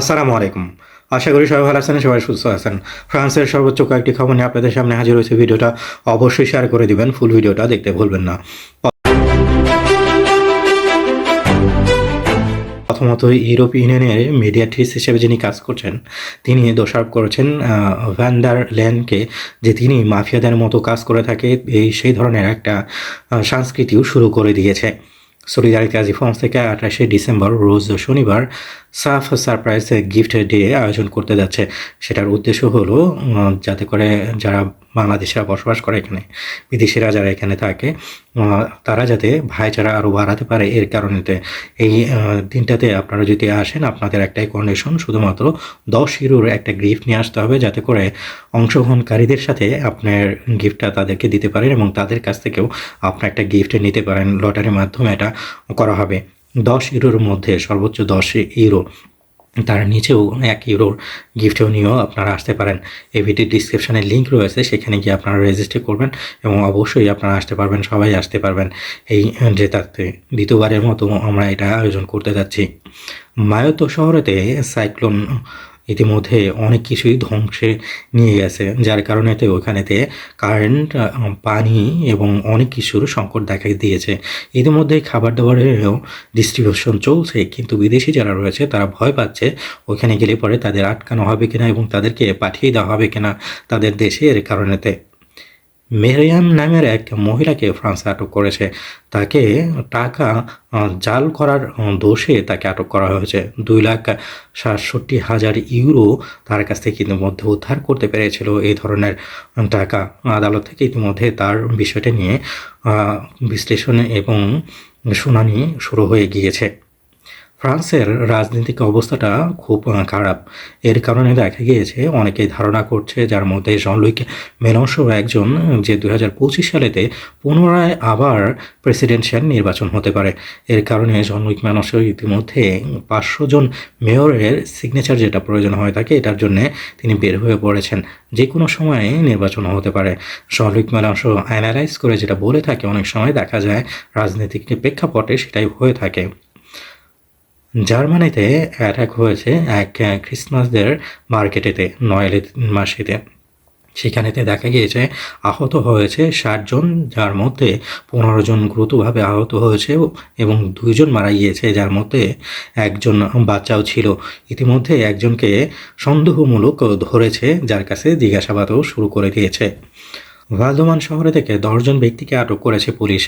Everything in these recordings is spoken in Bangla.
আসসালামু আলাইকুম। আশা করি সবাই ভালো আছেন, সবাই সুস্থ আছেন। ফ্রান্সের সর্বোচ্চ কয়েকটি খবর নিয়ে আপনাদের সামনে হাজির হয়েছে। ভিডিওটা অবশ্যই শেয়ার করে দিবেন ফুল ভিডিওটা দেখতে ভুলবেন না। প্রথমত ইউরোপ ইউনিয়নের মিডিয়াট্রিস হিসেবে যিনি কাজ করছেন, তিনি দোষারোপ করেছেন ভ্যান্ডার ল্যান্ডকে যে তিনি মাফিয়াদের মতো কাজ করে থাকে, এই, সেই ধরনের একটা সংস্কৃতিও শুরু করে দিয়েছে। সলিদারিটি আজি ফ্রান্স থেকে আঠাশে ডিসেম্বর, রোজ শনিবার সাফ সারপ্রাইজ গিফট ডে আয়োজন করতে যাচ্ছে। সেটার উদ্দেশ্য হলো যাতে করে যারা বাংলাদেশিরা বসবাস করে এখানে বিদেশিরা যারা এখানে থাকে তারা যাতে ভাইচারা আরও বাড়াতে পারে এর কারণেতে। এই দিনটাতে আপনারা যদি আসেন, আপনাদের একটাই কন্ডিশন শুধুমাত্র দশ ইউরোর একটা গিফট নিয়ে আসতে হবে, যাতে করে অংশগ্রহণকারীদের সাথে আপনার গিফটটা তাদেরকে দিতে পারেন এবং তাদের কাছ থেকেও আপনার একটা গিফট নিতে পারেন, লটারির মাধ্যমে এটা করা হবে। দশ ইউরোর মধ্যে সর্বোচ্চ দশ ইউরো তার নিচেও এক ইউরোর গিফটও নিয়েও আপনারা আসতে পারেন। এই ভিডিওর ডিসক্রিপশানে লিঙ্ক রয়েছে, সেখানে গিয়ে আপনারা রেজিস্টার করবেন এবং অবশ্যই আপনারা আসতে পারবেন, সবাই আসতে পারবেন। এই জেতাতে দ্বিতীয়বারের মতো আমরা এটা আয়োজন করতে যাচ্ছি। মায়ত শহরেতে সাইক্লোন ইতিমধ্যে অনেক কিছুই ধ্বংসে নিয়ে গেছে, যার কারণেতে ওখানেতে কারেন্ট পানি এবং অনেক কিছুর সংকট দেখা দিয়েছে। ইতিমধ্যে খাবার দাবারেরও ডিস্ট্রিবিউশন চলছে, কিন্তু বিদেশি যারা রয়েছে তারা ভয় পাচ্ছে ওখানে গেলে পরে তাদের আটকানো হবে কিনা এবং তাদেরকে পাঠিয়ে দেওয়া হবে কিনা তাদের দেশে এর কারণেতে। মেরিয়াম নামের এক মহিলাকে ফ্রান্স আটক করেছে। তাকে টাকা জাল করার দোষে তাকে আটক করা হয়েছে। দুই লাখ সাতষট্টি হাজার ইউরো তার কাছ থেকে ইতিমধ্যে উদ্ধার করতে পেরেছিল এই ধরনের টাকা। আদালত থেকে ইতিমধ্যে তার বিষয়টা নিয়ে বিশ্লেষণ এবং শুনানি শুরু হয়ে গিয়েছে। ফ্রান্সের রাজনৈতিক অবস্থাটা খুব খারাপ। এর কারণে দেখা গিয়েছে অনেকেই ধারণা করছে যার মধ্যে জন জনলুইক মেনসও একজন, যে দুই হাজার পঁচিশ সালেতে পুনরায় আবার প্রেসিডেন্সিয়াল নির্বাচন হতে পারে। এর কারণে জন জনলুইক মেনসও ইতিমধ্যে পাঁচশো জন মেয়রের সিগনেচার যেটা প্রয়োজন হয়ে থাকে এটার জন্য তিনি বের হয়ে পড়েছেন। যে কোনো সময়ে নির্বাচন হতে পারে। জন জনলুইক মেনসও অ্যানালাইজ করে যেটা বলে থাকে, অনেক সময় দেখা যায় রাজনৈতিক প্রেক্ষাপটে সেটাই হয়ে থাকে। জার্মানিতে অ্যাটাক হয়েছে এক ক্রিসমাসদের মার্কেটেতে নয় মাসেতে। সেখানেতে দেখা গিয়েছে আহত হয়েছে ষাটজন যার মধ্যে পনেরো জন গুরুতরভাবে আহত হয়েছে এবং দুইজন মারা গিয়েছে, যার মধ্যে একজন বাচ্চাও ছিল। ইতিমধ্যে একজনকে সন্দেহমূলক ধরেছে, যার কাছে জিজ্ঞাসাবাদও শুরু করে দিয়েছে। ভালদমান শহরে থেকে দশজন ব্যক্তিকে আটক করেছে পুলিশ।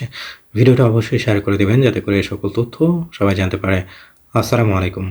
ভিডিওটা অবশ্যই শেয়ার করে দেবেন, যাতে করে এই সকল তথ্য সবাই জানতে পারে। আসসালামু আলাইকুম।